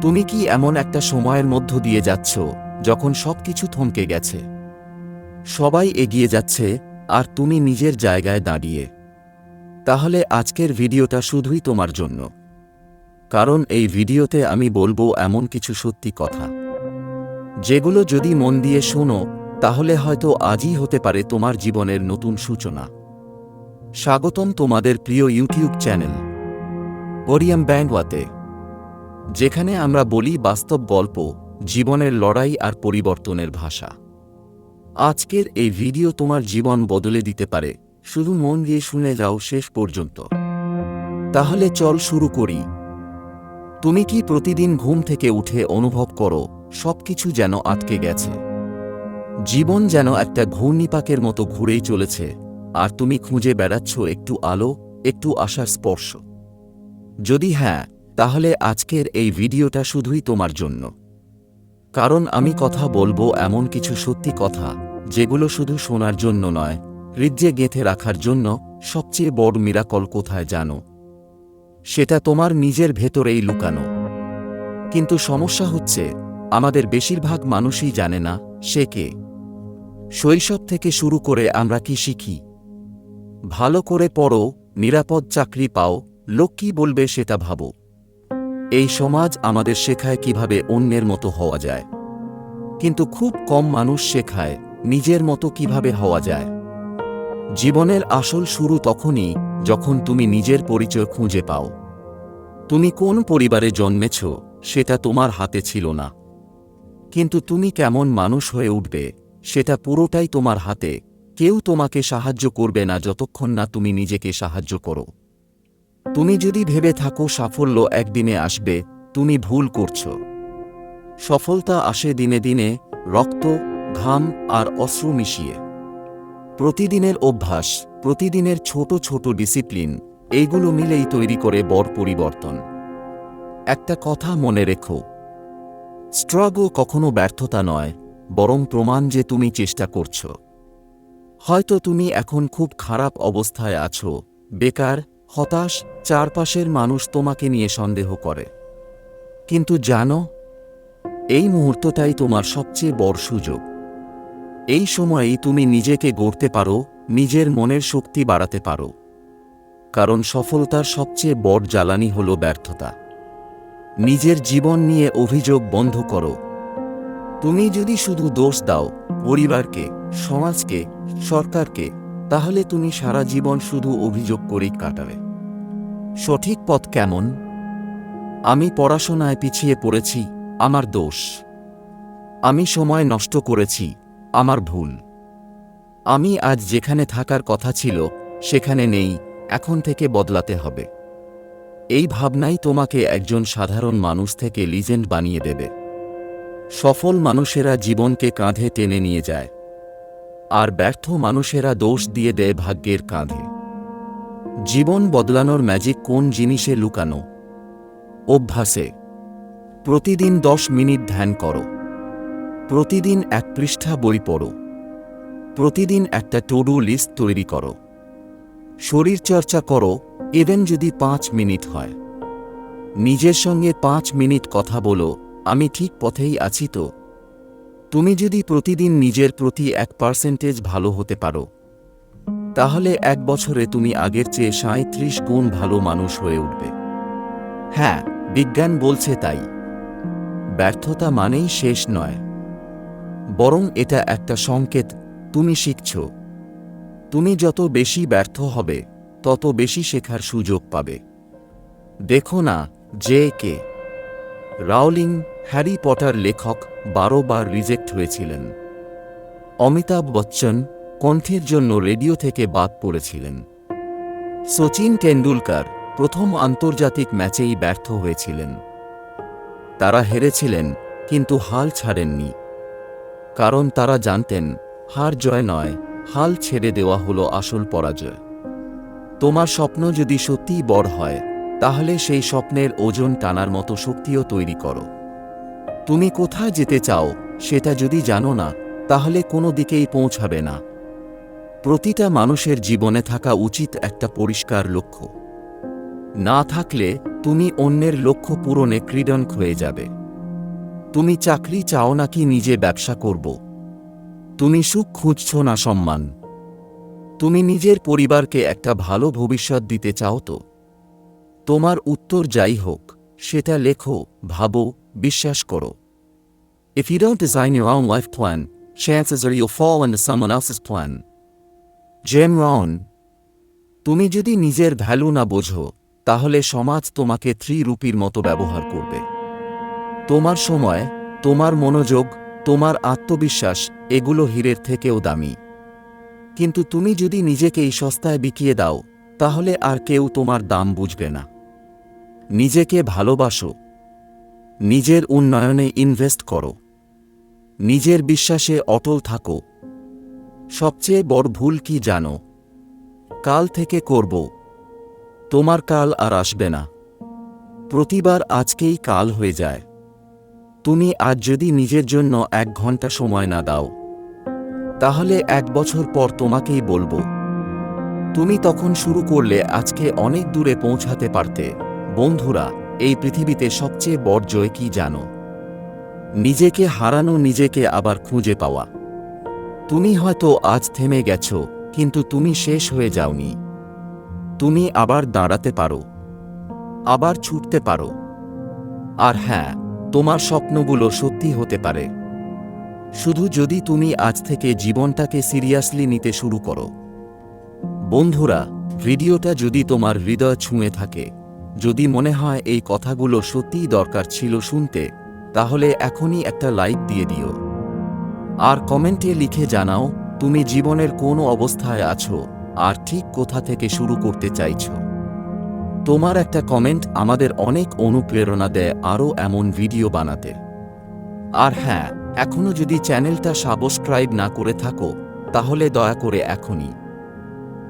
তুমি কি এমন একটা সময়ের মধ্য দিয়ে যাচ্ছ, যখন সবকিছু থমকে গেছে? সবাই এগিয়ে যাচ্ছে, আর তুমি নিজের জায়গায় দাঁড়িয়ে। তাহলে আজকের ভিডিওটা শুধুই তোমার জন্য। কারণ এই ভিডিওতে আমি বলব এমন কিছু সত্যি কথা। যেগুলো যদি মন দিয়ে শোনো, তাহলে হয়তো আজই হতে পারে তোমার জীবনের নতুন সূচনা। স্বাগতম তোমাদের প্রিয় ইউটিউব চ্যানেল, ওরিয়াম ব্যান্ডওয়াতে যেখানে আমরা বলি বাস্তব গল্প, জীবনের লড়াই আর পরিবর্তনের ভাষা। আজকের এই ভিডিও তোমার জীবন বদলে দিতে পারে, শুধু মন দিয়ে শুনে যাও শেষ পর্যন্ত। তাহলে চল শুরু করি। তুমি কি প্রতিদিন ঘুম থেকে উঠে অনুভব করো, সবকিছু যেন আটকে গেছে? জীবন যেন একটা ঘূর্ণিপাকের মতো ঘুরেই চলেছে, আর তুমি খুঁজে বেড়াচ্ছ একটু আলো, একটু আশার স্পর্শ। যদি হ্যাঁ তাহলে আজকের এই ভিডিওটা শুধুই তোমার জন্য। কারণ আমি কথা বলব এমন কিছু সত্যি কথা, যেগুলো শুধু শোনার জন্য নয়, হৃদয়ে গেঁথে রাখার জন্য সবচেয়ে বড় মিরাকল কোথায় জানো? সেটা তোমার নিজের ভেতরেই লুকানো। কিন্তু সমস্যা হচ্ছে, আমাদের বেশিরভাগ মানুষই জানে না সে কে। শৈশব থেকে শুরু করে আমরা কি শিখি? ভালো করে পড়ো, নিরাপদ চাকরি পাও, লোক কি বলবে সেটা ভাবো। এই সমাজ আমাদের শেখায় কীভাবে অন্যের মতো হওয়া যায়। কিন্তু খুব কম মানুষ শেখায় নিজের মতো কীভাবে হওয়া যায়। জীবনের আসল শুরু তখনই যখন তুমি নিজের পরিচয় খুঁজে পাও। তুমি কোন পরিবারে জন্মেছ সেটা তোমার হাতে ছিল না। কিন্তু তুমি কেমন মানুষ হয়ে উঠবে সেটা পুরোটাই তোমার হাতে। কেউ তোমাকে সাহায্য করবে না যতক্ষণ না তুমি নিজেকে সাহায্য করো। তুমি যদি ভেবে থাকো সাফল্য একদিনে আসবে, তুমি ভুল করছ। সফলতা আসে দিনে দিনে, রক্ত, ঘাম আর অশ্রু মিশিয়ে। প্রতিদিনের অভ্যাস, প্রতিদিনের ছোট ছোট ডিসিপ্লিন, এইগুলো মিলেই তৈরি করে বড় পরিবর্তন। একটা কথা মনে রেখো। স্ট্রাগল কখনো ব্যর্থতা নয়, বরং প্রমাণ যে তুমি চেষ্টা করছ। হয়তো তুমি এখন খুব খারাপ অবস্থায় আছো, বেকার হতাশ চারপাশের মানুষ তোমাকে নিয়ে সন্দেহ করে। কিন্তু জানো, এই মুহূর্তটাই তোমার সবচেয়ে বড় সুযোগ। এই সময়েই তুমি নিজেকে গড়তে পারো, নিজের মনের শক্তি বাড়াতে পারো। কারণ সফলতার সবচেয়ে বড় জ্বালানি হল ব্যর্থতা। নিজের জীবন নিয়ে অভিযোগ বন্ধ করো। তুমি যদি শুধু দোষ দাও, পরিবারকে, সমাজকে, সরকারকে তাহলে তুমি সারা জীবন শুধু অভিযোগ করেই কাটাবে সঠিক পথ কেমন? আমি পড়াশোনায় পিছিয়ে পড়েছি, আমার দোষ। আমি সময় নষ্ট করেছি, আমার ভুল। আমি আজ যেখানে থাকার কথা ছিল, সেখানে নেই, এখন থেকে বদলাতে হবে। এই ভাবনাই তোমাকে একজন সাধারণ মানুষ থেকে লিজেন্ড বানিয়ে দেবে। সফল মানুষেরা জীবনকে কাঁধে টেনে নিয়ে যায়। আর ব্যর্থ মানুষেরা দোষ দিয়ে দেয় ভাগ্যের কাঁধে। জীবন বদলানোর ম্যাজিক কোন জিনিসে লুকানো? অভ্যাসে। প্রতিদিন দশ মিনিট ধ্যান করো। প্রতিদিন এক পৃষ্ঠা বই পড়ো। প্রতিদিন একটা টু লিস্ট তৈরি করো। শরীরচর্চা করো ইভেন যদি পাঁচ মিনিট হয়। নিজের সঙ্গে পাঁচ মিনিট কথা বলো, আমি ঠিক পথেই আছি তো? তুমি যদি প্রতিদিন নিজের প্রতি এক পার্সেন্টেজ ভালো হতে পারো, তাহলে এক বছরে তুমি আগের চেয়ে সাঁত্রিশ গুণ ভালো মানুষ হয়ে উঠবে। হ্যাঁ বিজ্ঞান বলছে তাই। ব্যর্থতা মানেই শেষ নয়। বরং এটা একটা সংকেত, তুমি শিখছ। তুমি যত বেশি ব্যর্থ হবে, তত বেশি শেখার সুযোগ পাবে। দেখো না, যে কে। রাউলিং হ্যারি পটার লেখক বারো বার রিজেক্ট হয়েছিলেন। অমিতাভ বচ্চন কণ্ঠের জন্য রেডিও থেকে বাদ পড়েছিলেন। সচিন টেন্ডুলকার প্রথম আন্তর্জাতিক ম্যাচেই ব্যর্থ হয়েছিলেন। তারা হেরেছিলেন, কিন্তু হাল ছাড়েননি। কারণ তারা জানতেন, হার জয় নয়, হাল ছেড়ে দেওয়া হলো আসল পরাজয়। তোমার স্বপ্ন যদি সত্যিই বড় হয়, তাহলে সেই স্বপ্নের ওজন টানার মতো শক্তিও তৈরি করো। তুমি কোথায় যেতে চাও, সেটা যদি জানো না, তাহলে কোনো দিকেই পৌঁছাবে না। প্রতিটা মানুষের জীবনে থাকা উচিত একটা পরিষ্কার লক্ষ্য। না থাকলে তুমি অন্যের লক্ষ্য পূরণে ক্রীডনক হয়ে যাবে। তুমি চাকরি চাও নাকি নিজে ব্যবসা করব? তুমি সুখ খুঁজছ না সম্মান? তুমি নিজের পরিবারকে একটা ভালো ভবিষ্যৎ দিতে চাও তো? তোমার উত্তর যাই হোক, সেটা লেখো, ভাবো বিশ্বাস করো। If you don't design your own life plan, chances are you'll fall into someone else's plan. Jim Rohn তুমি যদি নিজের ভ্যালু না বোঝো তাহলে সমাজ তোমাকে থ্রি রুপির মতো ব্যবহার করবে। তোমার সময় তোমার মনোযোগ তোমার আত্মবিশ্বাস এগুলো হীরের থেকেও দামি। কিন্তু তুমি যদি নিজেকে এই সস্তায় বিকিয়ে দাও তাহলে আর কেউ তোমার দাম বুঝবে না। নিজেকে ভালোবাসো নিজের উন্নয়নে ইনভেস্ট করো। নিজের বিশ্বাসে অটল থাকো। সবচেয়ে বড় ভুল কি জানো? কাল থেকে করব। তোমার কাল আর আসবে না। প্রতিবার আজকেই কাল হয়ে যায়। তুমি আজ যদি নিজের জন্য এক ঘণ্টা সময় না দাও, তাহলে এক বছর পর তোমাকেই বলব। তুমি তখন শুরু করলে আজকে অনেক দূরে পৌঁছাতে পারতে। বন্ধুরা এই পৃথিবীতে সবচেয়ে বড় জয় কি জানো? নিজেকে হারানো নিজেকে আবার খুঁজে পাওয়া। তুমি হয়তো আজ থেমে গেছ, কিন্তু তুমি শেষ হয়ে যাওনি। তুমি আবার দাঁড়াতে পারো। আবার ছুটতে পারো। আর হ্যাঁ তোমার স্বপ্নগুলো সত্যি হতে পারে। শুধু যদি তুমি আজ থেকে জীবনটাকে সিরিয়াসলি নিতে শুরু করো। বন্ধুরা, ভিডিওটা যদি তোমার হৃদয় ছুঁয়ে থাকে যদি মনে হয় এই কথাগুলো সত্যিই দরকার ছিল শুনতে, তাহলে এখনই একটা লাইক দিয়ে দিও। আর কমেন্টে লিখে জানাও, তুমি জীবনের কোন অবস্থায় আছো আর ঠিক কোথা থেকে শুরু করতে চাইছ। তোমার একটা কমেন্ট আমাদের অনেক অনুপ্রেরণা দেয় আরও এমন ভিডিও বানাতে। আর হ্যাঁ এখনও যদি চ্যানেলটা সাবস্ক্রাইব না করে থাকো, তাহলে দয়া করে এখনই।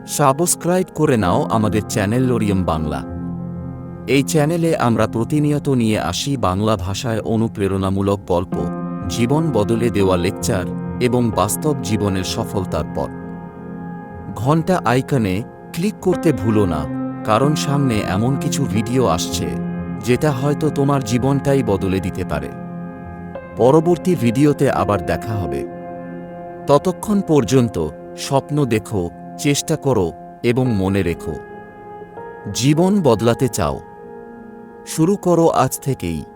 সাবস্ক্রাইব করে নাও আমাদের চ্যানেল লোরিয়াম বাংলা। এই চ্যানেলে আমরা প্রতিনিয়ত নিয়ে আসি বাংলা ভাষায় অনুপ্রেরণামূলক গল্প, জীবন বদলে দেওয়া লেকচার এবং বাস্তব জীবনের সফলতার পথ। ঘণ্টা আইকনে ক্লিক করতে ভুলো না, কারণ সামনে এমন কিছু ভিডিও আসছে, যেটা হয়তো তোমার জীবনটাই বদলে দিতে পারে। পরবর্তী ভিডিওতে আবার দেখা হবে। ততক্ষণ পর্যন্ত স্বপ্ন দেখো, চেষ্টা করো এবং মনে রেখো। জীবন বদলাতে চাও। শুরু করো আজ থেকেই।